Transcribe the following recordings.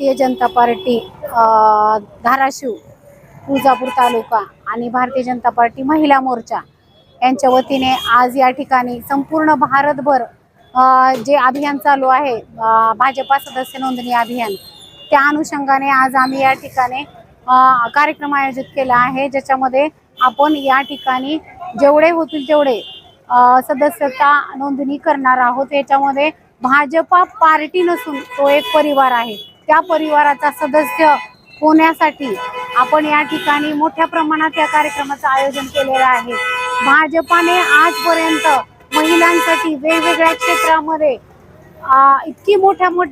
भारतीय जनता पार्टी धाराशिव तुळजापूर तालुका आणि भारतीय जनता पार्टी महिला मोर्चा यांच्या वतीने आज या ठिकाणी संपूर्ण भारतभर जे अभियान चालू आहे भाजपा सदस्य नोंदणी अभियान त्या अनुषंगाने आज आम्ही या ठिकाणी कार्यक्रम आयोजित केला आहे. ज्याच्यामध्ये आपण या ठिकाणी जेवढे होतील तेवढे सदस्यता नोंदणी करणार आहोत. याच्यामध्ये भाजपा पार्टी नसून तो एक परिवार आहे. त्या परिवाराचा सदस्य होण्यासाठी आपण या ठिकाणी मोठ्या प्रमाणात या कार्यक्रमाचं आयोजन केलेलं आहे. भाजपाने आजपर्यंत महिलांसाठी वेगवेगळ्या क्षेत्रामध्ये इतकी मोठ्या मोठ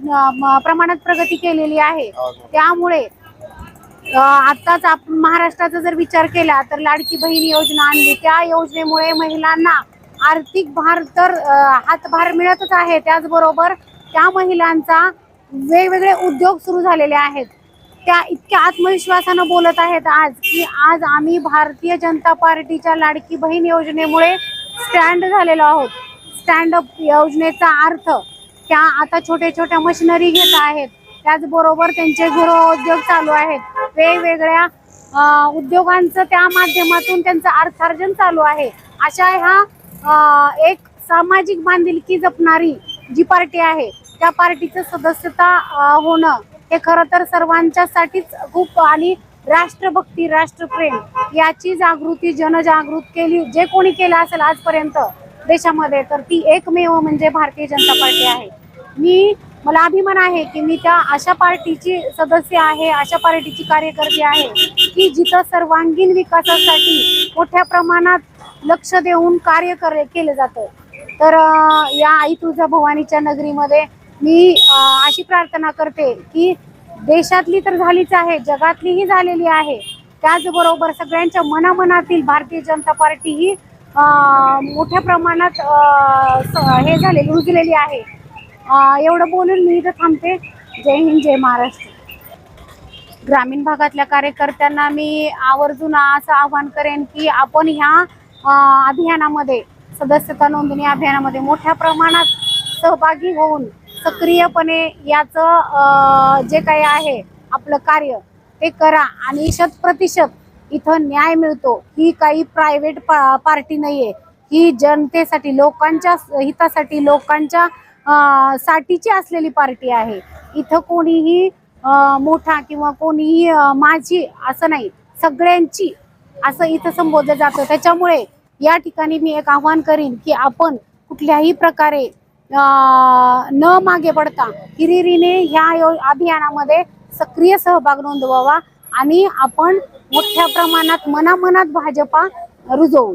प्रमाणात प्रगती केलेली आहे. त्यामुळे अ, आत्ताच आपण महाराष्ट्राचा जर विचार केला तर लाडकी बहीण योजना आणली. त्या योजनेमुळे महिलांना आर्थिक भार तर हातभार मिळतच आहे. त्याचबरोबर त्या महिलांचा वेगवेगळे उद्योग सुरू झालेले आहेत. त्या इतक्या आत्मविश्वासानं बोलत आहेत आज की आज आम्ही भारतीय जनता पार्टीच्या लाडकी बहीण योजनेमुळे स्टँड झालेलो आहोत. स्टँडअप योजनेचा अर्थ त्या आता छोट्या छोट्या मशिनरी घेत आहेत. त्याचबरोबर त्यांचे गृहउद्योग चालू आहेत. वेगवेगळ्या उद्योगांचं त्या माध्यमातून त्यांचं अर्थार्जन चालू आहे. अशा ह्या एक सामाजिक बांधिलकी जपणारी जी पार्टी आहे त्या पार्टीचं सदस्यता होणं हे खरं तर सर्वांच्यासाठीच खूप आणि राष्ट्रभक्ती राष्ट्रप्रेम याची जागृती जनजागृत केली जे कोणी केलं असेल आजपर्यंत देशामध्ये तर ती एकमेव म्हणजे भारतीय जनता पार्टी आहे. मी मला अभिमान आहे की मी त्या अशा पार्टीची सदस्य आहे अशा पार्टीची कार्यकर्ती आहे की जिथं सर्वांगीण विकासासाठी मोठ्या प्रमाणात लक्ष देऊन कार्य कर केलं जातं. तर या आई तुळजा भवानीच्या नगरीमध्ये मी अशी प्रार्थना करते की देशातली तर झालीच आहे जगातलीही झालेली आहे. त्याचबरोबर सगळ्यांच्या मनामनातील भारतीय जनता पार्टी ही मोठ्या प्रमाणात स- हे झालेली रुजलेली आहे. एवढं बोलून मी इथं थांबते. जय हिंद जय महाराष्ट्र. ग्रामीण भागातल्या कार्यकर्त्यांना मी आवर्जून असं आवाहन करेन की आपण ह्या अभियानामध्ये सदस्यता नोंदणी अभियानामध्ये मोठ्या प्रमाणात सहभागी होऊन सक्रियपणे याचं जे काही आहे आपलं कार्य ते करा. आणि शत प्रतिशत इथं न्याय मिळतो. ही काही प्रायव्हेट पा पार्टी नाही आहे ही जनतेसाठी लोकांच्या हितासाठी लोकांच्या साठीची असलेली पार्टी आहे. इथं कोणीही मोठा किंवा कोणीही माझी असं नाही सगळ्यांची असं इथं संबोधलं जातं. त्याच्यामुळे या ठिकाणी मी एक आव्हान करीन की आपण कुठल्याही प्रकारे न मागे पडता हिरिरीने ह्या यो अभियानामध्ये सक्रिय सहभाग नोंदवावा आणि आपण मोठ्या प्रमाणात मनामनात भाजपा रुजवू.